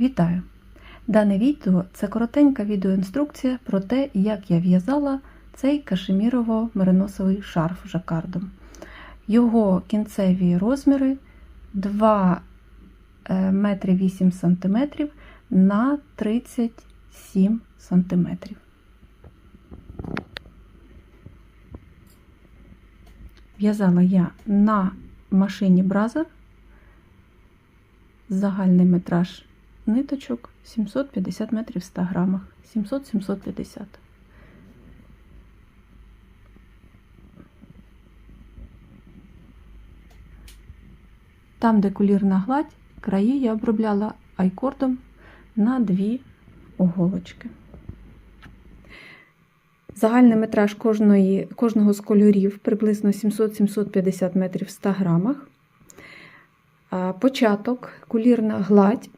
Вітаю! Дане відео це коротенька відеоінструкція про те, як я в'язала цей кашемірово-мериносовий шарф жакардом. Його кінцеві розміри 2 е, метри 8 см на 37 см. В'язала я на машині Бразер загальний метраж ниточок 750 метрів в 100 грамах. 700-750. Там, де кулірна гладь, краї я обробляла айкордом на дві оголочки. Загальний метраж кожної, кожного з кольорів приблизно 700-750 метрів в 100 грамах. Початок, кулірна гладь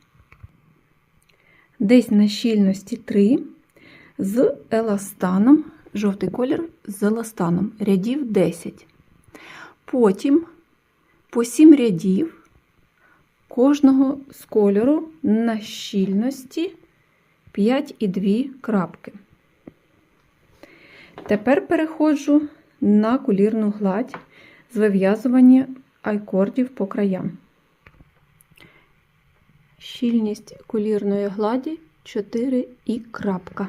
десь на щільності 3 з еластаном, жовтий колір з еластаном, рядів 10. Потім по 7 рядів кожного з кольору на щільності 5,2 крапки. Тепер переходжу на кулірну гладь з вив'язування айкордів по краям. Щільність кулірної гладі 4 і крапка.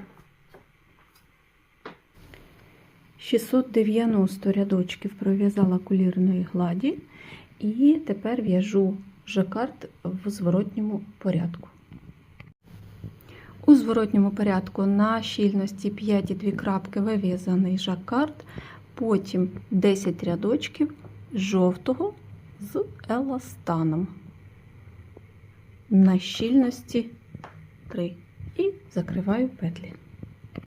690 рядочків пров'язала кулірної гладі і тепер в'яжу жакард в зворотньому порядку. У зворотньому порядку на щільності 5,2 крапки вив'язаний жакард, потім 10 рядочків жовтого з еластаном на щільності 3 і закриваю петлі.